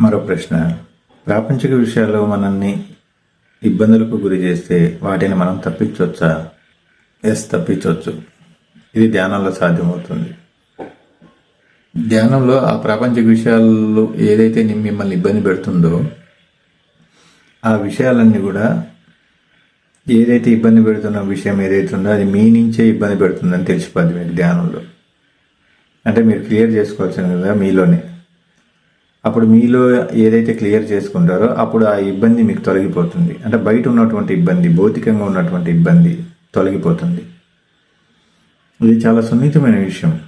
మరో ప్రశ్న. ప్రాపంచిక విషయాల్లో మనల్ని ఇబ్బందులకు గురి చేస్తే వాటిని మనం తప్పించవచ్చా ఎస్ తప్పించవచ్చు ఇది ధ్యానంలో సాధ్యమవుతుంది. ధ్యానంలో ఆ ప్రాపంచిక విషయాల్లో ఏదైతే మిమ్మల్ని ఇబ్బంది పెడుతుందో ఆ విషయాలన్నీ కూడా ఏదైతే ఇబ్బంది పెడుతున్న విషయం ఏదైతే ఉందో అది మీ నుంచే ఇబ్బంది పెడుతుందని తెలిసిపోద్ది మీకు ధ్యానంలో. అంటే మీరు క్లియర్ చేసుకోవచ్చు కదా మీలోనే. అప్పుడు మీలో ఏదైతే క్లియర్ చేసుకుంటారో అప్పుడు ఆ ఇబ్బంది మీకు తొలగిపోతుంది. అంటే బయట ఉన్నటువంటి ఇబ్బంది భౌతికంగా ఉన్నటువంటి ఇబ్బంది తొలగిపోతుంది. ఇది చాలా సున్నితమైన విషయం.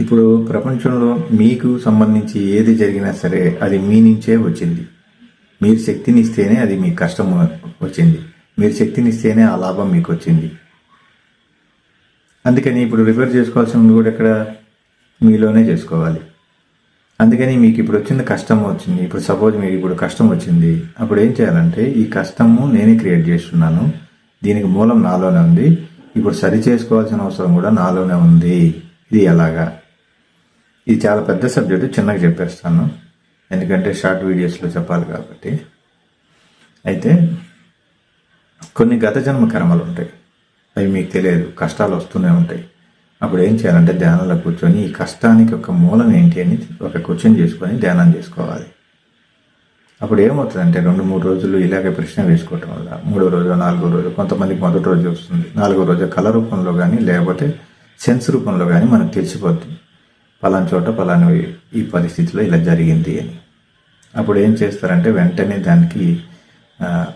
ఇప్పుడు ప్రపంచంలో మీకు సంబంధించి ఏది జరిగినా సరే అది మీ నుంచే వచ్చింది. మీరు శక్తిని ఇస్తేనే అది మీ కష్టం వచ్చింది. మీరు శక్తిని ఇస్తేనే ఆ లాభం మీకు వచ్చింది. అందుకని ఇప్పుడు రిపేర్ చేసుకోవాల్సింది కూడా ఇక్కడ మీలోనే చేసుకోవాలి. అందుకని మీకు ఇప్పుడు వచ్చిన కష్టం వచ్చింది ఇప్పుడు సపోజ్ మీకు ఇప్పుడు కష్టం వచ్చింది అప్పుడు ఏం చేయాలంటే ఈ కష్టము నేనే క్రియేట్ చేస్తున్నాను. దీనికి మూలం నాలోనే ఉంది. ఇప్పుడు సరి చేసుకోవాల్సిన అవసరం కూడా నాలోనే ఉంది. ఇది ఎలాగా? ఇది చాలా పెద్ద సబ్జెక్టు చిన్నగా చెప్పేస్తాను. ఎందుకంటే షార్ట్ వీడియోస్లో చెప్పాలి కాబట్టి. అయితే కొన్ని గత జన్మ కర్మలు ఉంటాయి అవి మీకు తెలియదు. కష్టాలు వస్తూనే ఉంటాయి. అప్పుడు ఏం చేయాలంటే ధ్యానంలో కూర్చొని ఈ కష్టానికి ఒక మూలం ఏంటి అని ఒక క్వశ్చన్ చేసుకొని ధ్యానం చేసుకోవాలి. అప్పుడు ఏమవుతుందంటే రెండు మూడు రోజులు ఇలాగే ప్రశ్న వేసుకోవటం వల్ల మూడో రోజు నాలుగో రోజు కొంతమందికి మొదటి రోజు వస్తుంది. నాలుగో రోజు కళ రూపంలో కానీ లేకపోతే సెన్స్ రూపంలో కానీ మనకు తెలిసిపోతుంది పలానా చోట పలానా ఈ పరిస్థితిలో ఇలా జరిగింది అని. అప్పుడు ఏం చేస్తారంటే వెంటనే దానికి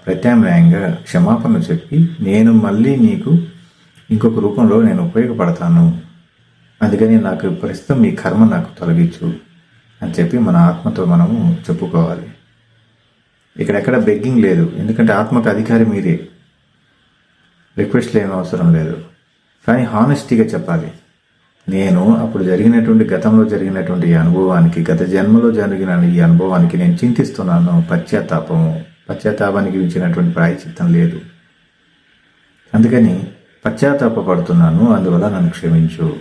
ప్రత్యామ్నాయంగా క్షమాపణ చెప్పి నేను మళ్ళీ నీకు ఇంకొక రూపంలో నేను ఉపయోగపడతాను. అందుకని నాకు ప్రస్తుతం మీ కర్మ నాకు తొలగించు అని చెప్పి మన ఆత్మతో మనము చెప్పుకోవాలి. ఇక్కడెక్కడ బెగ్గింగ్ లేదు. ఎందుకంటే ఆత్మకు అధికారి మీరే. రిక్వెస్ట్ లేని అవసరం లేదు. కానీ హానెస్టీగా చెప్పాలి. నేను అప్పుడు జరిగినటువంటి గతంలో జరిగినటువంటి ఈ అనుభవానికి గత జన్మలో జరిగిన ఈ అనుభవానికి నేను చింతిస్తున్నాను. పశ్చాత్తాపము. పశ్చాత్తాపానికి మించినటువంటి ప్రాయచిత్తం లేదు. అందుకని పశ్చాత్తాపడుతున్నాను అందువల్ల నన్ను క్షమించు.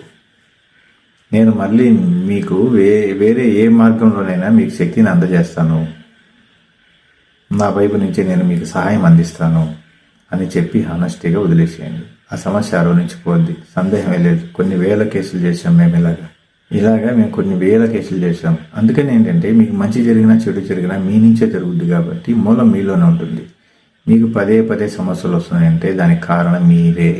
నేను మళ్ళీ మీకు వే వేరే ఏ మార్గంలోనైనా మీకు శక్తిని అందజేస్తాను. నా వైపు నుంచి నేను మీకు సహాయం అందిస్తాను అని చెప్పి హానెస్టీగా వదిలేసేయండి. ఆ సమస్య ఆరో నుంచి పోద్ది సందేహమే లేదు. కొన్ని వేల కేసులు చేసాం మేము ఇలాగా. ఇలాగా మేము కొన్ని వేల కేసులు చేసాం అందుకని ఏంటంటే మీకు మంచి జరిగినా చెడు జరిగినా మీ నుంచే జరుగుద్ది కాబట్టి మూలం మీలోనే ఉంటుంది. మీకు పదే పదే సమస్యలు వస్తున్నాయంటే దానికి కారణం మీరే.